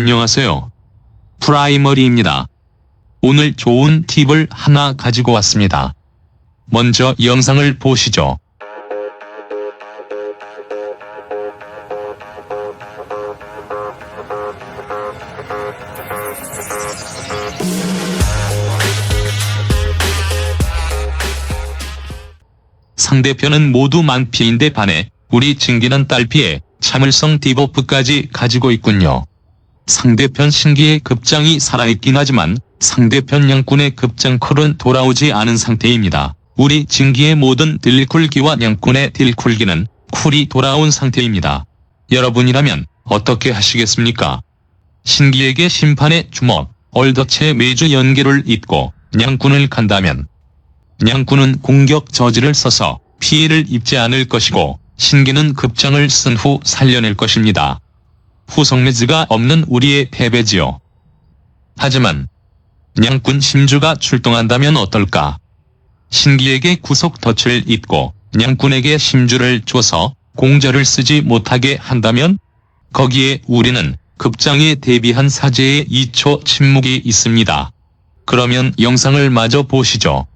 안녕하세요. 프라이머리입니다. 오늘 좋은 팁을 하나 가지고 왔습니다. 먼저 영상을 보시죠. 상대편은 모두 만피인데 반해 우리 진기는 딸피에 참을성 디버프까지 가지고 있군요. 상대편 신기의 급장이 살아있긴 하지만 상대편 양꾼의 급장 컬은 돌아오지 않은 상태입니다. 우리 진기의 모든 딜쿨기와 양꾼의 딜쿨기는 쿨이 돌아온 상태입니다. 여러분이라면 어떻게 하시겠습니까? 신기에게 심판의 주먹, 얼더체 매주 연계를 잇고 양꾼을 간다면 양꾼은 공격 저지를 써서 피해를 입지 않을 것이고 신기는 급장을 쓴 후 살려낼 것입니다. 후속 매즈가 없는 우리의 패배지요. 하지만 양꾼 심주가 출동한다면 어떨까? 신기에게 구속 덫을 잇고 양꾼에게 심주를 줘서 공절을 쓰지 못하게 한다면 거기에 우리는 급장에 대비한 사제의 2초 침묵이 있습니다. 그러면 영상을 마저 보시죠.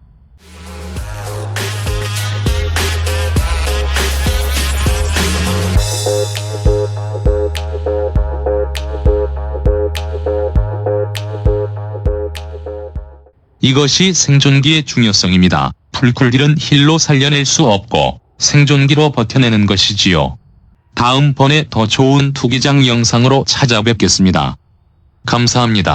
이것이 생존기의 중요성입니다. 풀쿨딜은 힐로 살려낼 수 없고 생존기로 버텨내는 것이지요. 다음번에 더 좋은 투기장 영상으로 찾아뵙겠습니다. 감사합니다.